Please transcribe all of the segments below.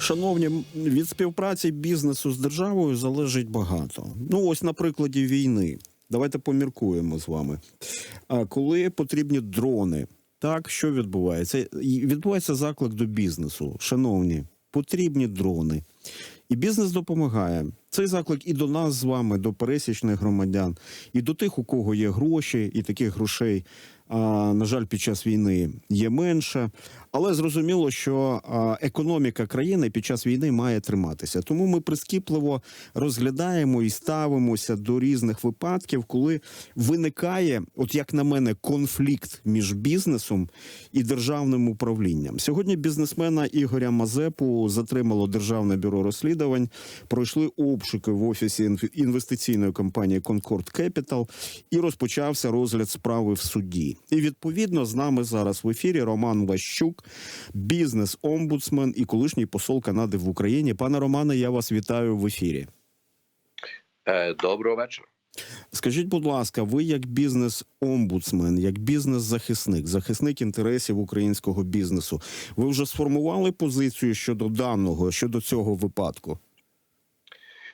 Шановні, від співпраці бізнесу з державою залежить багато. Ну, ось на прикладі війни. Давайте поміркуємо з вами. А коли потрібні дрони, так що відбувається? Відбувається заклик до бізнесу. Шановні, потрібні дрони. І бізнес допомагає. Цей заклик і до нас з вами, до пересічних громадян, і до тих, у кого є гроші, і таких грошей, на жаль, під час війни є менше. Але зрозуміло, що економіка країни під час війни має триматися. Тому ми прискіпливо розглядаємо і ставимося до різних випадків, коли виникає, от як на мене, конфлікт між бізнесом і державним управлінням. Сьогодні бізнесмена Ігоря Мазепу затримало державне бюро розслідувань. Пройшли обшуки в офісі інв- інвестиційної компанії Concord Capital і розпочався розгляд справи в суді. І відповідно з нами зараз в ефірі Роман Ващук, бізнес-омбудсмен і колишній посол Канади в Україні. Пане Романе, я вас вітаю в ефірі. Е, Доброго вечора. Скажіть, будь ласка, ви як бізнес-омбудсмен, як бізнес-захисник, захисник інтересів українського бізнесу, ви вже сформували позицію щодо даного, щодо цього випадку?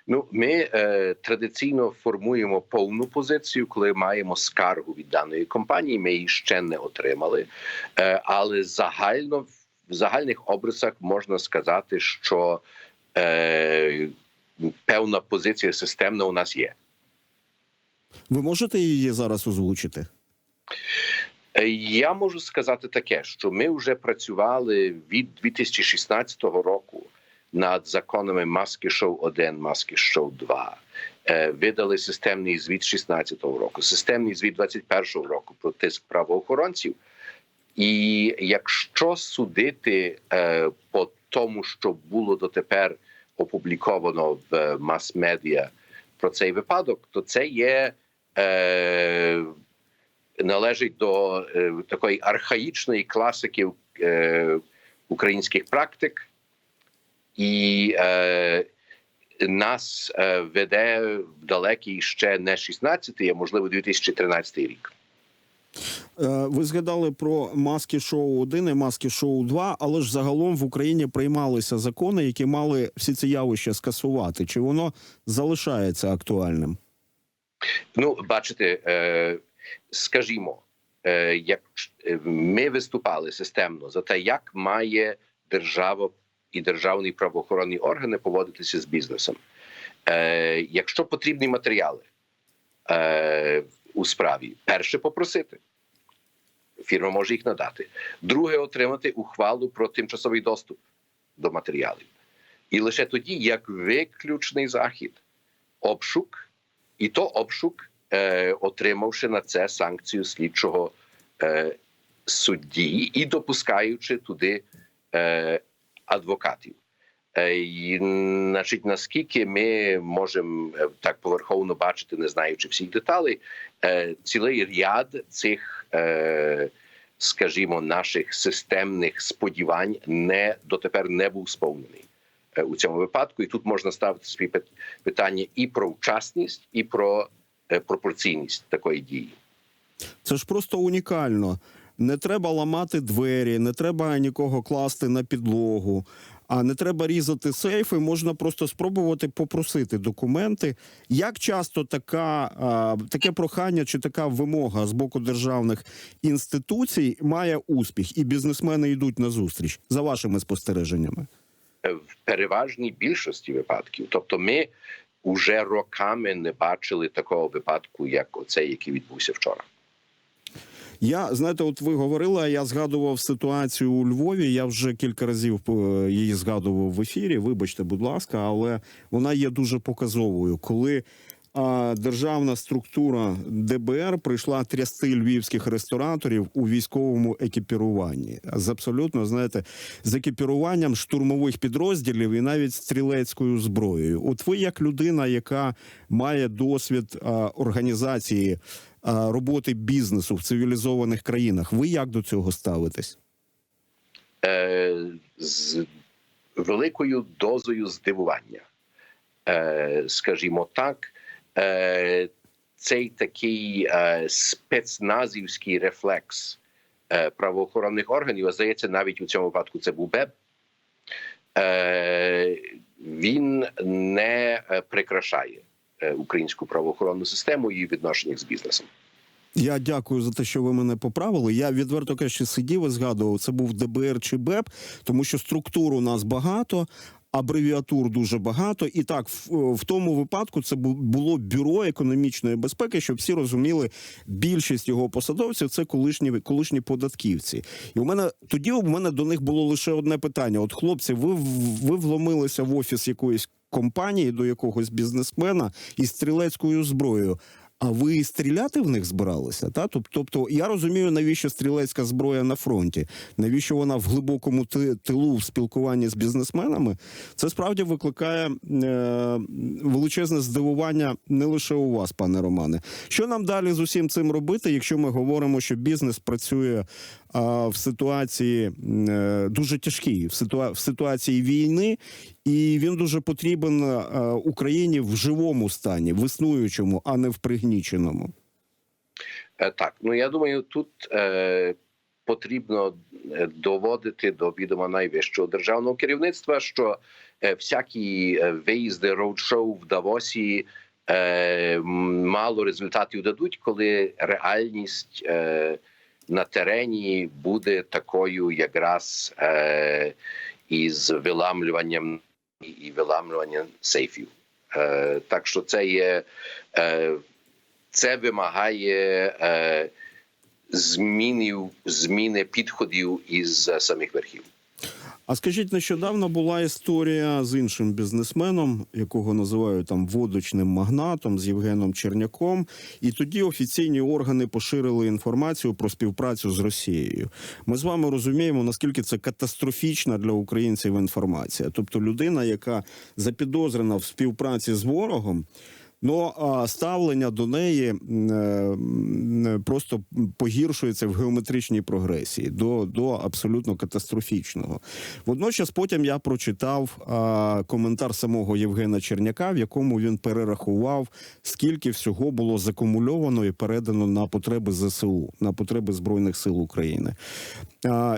Ну, ми е, традиційно формуємо повну позицію, коли маємо скаргу від даної компанії. Ми її ще не отримали, е, але загально в загальних обрисах можна сказати, що е, певна позиція системна у нас є. Ви можете її зараз озвучити? Е, Я можу сказати таке, що ми вже працювали від 2016 року над законами Маски Шоу 1, Маски Шоу 2. Е, Видали системний звіт 16-го року, системний звіт 21-го року про тиск правоохоронців. І якщо судити е, по тому, що було дотепер опубліковано в е, мас-медіа про цей випадок, то це є е, належить до такої архаїчної класики українських практик, і е, нас е, веде в далекий ще не 16-й, а можливо 2013 рік. Е, Ви згадали про маски шоу 1 і маски шоу 2, але ж загалом в Україні приймалися закони, які мали всі ці явища скасувати. Чи воно залишається актуальним? Ну, бачите, е, скажімо, як ми виступали системно за те, як має держава і державні правоохоронні органи поводитися з бізнесом. Е, якщо потрібні матеріали е, у справі, перше попросити. Фірма може їх надати. Друге, отримати ухвалу про тимчасовий доступ до матеріалів. І лише тоді, як виключний захід, обшук, і то обшук, е, отримавши на це санкцію слідчого е, судді і допускаючи туди е, адвокатів. Е, і, значить, наскільки ми можемо е, так поверховно бачити, не знаючи всіх деталей, е, цілий ряд цих, скажімо, наших системних сподівань не дотепер не був сповнений у цьому випадку. І тут можна ставити пит- питання і про вчасність, і про пропорційність такої дії. Це ж просто унікально. Не треба ламати двері, не треба нікого класти на підлогу, а не треба різати сейфи. Можна просто спробувати попросити документи. Як часто така, таке прохання чи така вимога з боку державних інституцій має успіх, і бізнесмени йдуть на зустріч за вашими спостереженнями? Е, в переважній більшості випадків. Тобто, ми вже роками не бачили такого випадку, як оцей, який відбувся вчора. Я знаєте, от ви говорили, а я згадував ситуацію у Львові. Я вже кілька разів е, її згадував в ефірі. Вибачте, будь ласка, але вона є дуже показовою, коли. А державна структура ДБР прийшла трясти львівських рестораторів у військовому екіпіруванні з абсолютно знаєте з екіпіруванням штурмових підрозділів і навіть стрілецькою зброєю. От ви, як людина, яка має досвід а, організації а, роботи бізнесу в цивілізованих країнах, ви як до цього ставитесь? Е, з великою дозою здивування, е, скажімо так, е, цей такий е, спецназівський рефлекс е, правоохоронних органів, а здається, навіть у цьому випадку це був БЕБ. Е, він не е, прикрашає е, українську правоохоронну систему і відношення з бізнесом. Я дякую за те, що ви мене поправили. Я відверто кажучи, сидів і згадував, це був ДБР чи БЕП, тому що структур у нас багато. Абревіатур дуже багато, і так в, в тому випадку це було бюро економічної безпеки, щоб всі розуміли, більшість його посадовців це колишні колишні податківці. І у мене тоді у мене до них було лише одне питання: от хлопці, ви, ви вломилися в офіс якоїсь компанії до якогось бізнесмена із стрілецькою зброєю. А ви стріляти в них збиралися? Та? Тобто я розумію, навіщо стрілецька зброя на фронті, навіщо вона в глибокому тилу в спілкуванні з бізнесменами. Це справді викликає е- величезне здивування не лише у вас, пане Романе. Що нам далі з усім цим робити, якщо ми говоримо, що бізнес працює а, в ситуації е, дуже тяжкій, в, ситуа- в ситуації війни, і він дуже потрібен е, Україні в живому стані, в існуючому, а не в пригніченому. Е, Так, ну я думаю, тут е, потрібно е, доводити до відома найвищого державного керівництва, що е, всякі виїзди роудшоу в Давосі е, мало результатів дадуть, коли реальність е, на терені буде такою, якраз е, із виламлюванням і- виламлюванням сейфів. Е, так що це є. Е, це вимагає е, змінів, зміни підходів із е, самих верхів. А скажіть, нещодавно була історія з іншим бізнесменом, якого називають там водочним магнатом з Євгеном Черняком. І тоді офіційні органи поширили інформацію про співпрацю з Росією. Ми з вами розуміємо, наскільки це катастрофічна для українців інформація. Тобто людина, яка запідозрена в співпраці з ворогом. Ну а ставлення до неї е, просто погіршується в геометричній прогресії до, до абсолютно катастрофічного. Водночас, потім я прочитав коментар самого Євгена Черняка, в якому він перерахував, скільки всього було закумульовано і передано на потреби ЗСУ, на потреби Збройних сил України.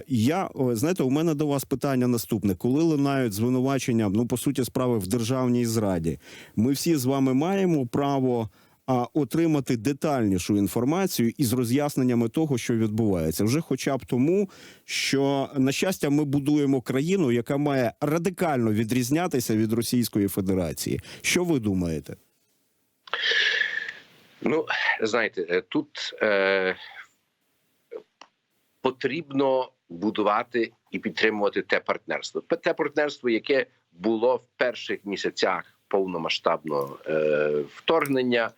Я знаєте, у мене до вас питання наступне: коли лунають звинувачення, ну по суті, справи в державній зраді, ми всі з вами маємо право. А отримати детальнішу інформацію із роз'ясненнями того, що відбувається, вже хоча б тому, що на щастя, ми будуємо країну, яка має радикально відрізнятися від Російської Федерації. Що ви думаєте? Ну, знаєте, е, тут е, потрібно будувати і підтримувати те партнерство. Те партнерство, яке було в перших місяцях повномасштабного е, вторгнення.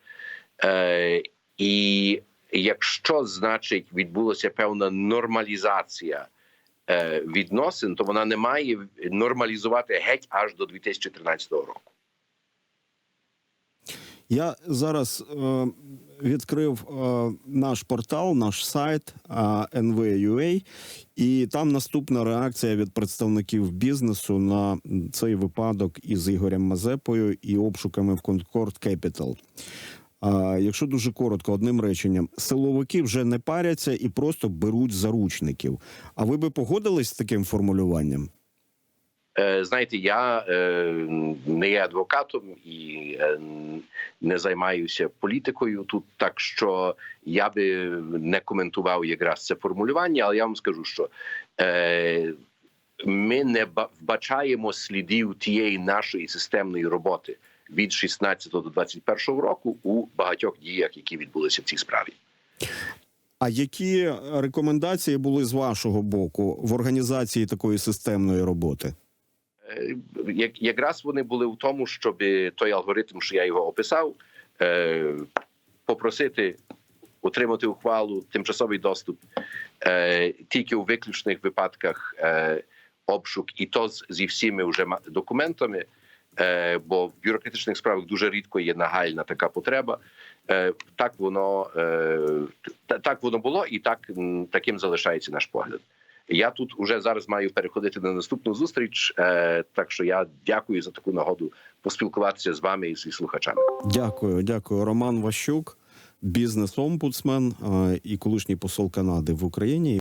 Е, і якщо, значить, відбулася певна нормалізація е, відносин, то вона не має нормалізувати геть аж до 2013 року. Я зараз е, відкрив е, наш портал, наш сайт е, NV.ua, і там наступна реакція від представників бізнесу на цей випадок із Ігорем Мазепою і обшуками в Concord Capital. А якщо дуже коротко, одним реченням, силовики вже не паряться і просто беруть заручників. А ви би погодились з таким формулюванням? Е, Знаєте, я е, не є адвокатом і е, не займаюся політикою тут, так що я би не коментував якраз це формулювання, але я вам скажу, що ми не вбачаємо слідів тієї нашої системної роботи від 16 до 21 року у багатьох діях, які відбулися в цій справі. А які рекомендації були з вашого боку в організації такої системної роботи? Е, як якраз вони були в тому, щоб той алгоритм, що я його описав, е, попросити отримати ухвалу, тимчасовий доступ е, тільки у виключних випадках обшук, і то зі всіми вже документами. Бо в бюрократичних справах дуже рідко є нагальна така потреба. Так воно так воно було, і так таким залишається наш погляд. Я тут уже зараз маю переходити на наступну зустріч. Е, так що я дякую за таку нагоду поспілкуватися з вами і зі слухачами. Дякую, дякую. Роман Ващук, бізнес-омбудсмен е, і колишній посол Канади в Україні.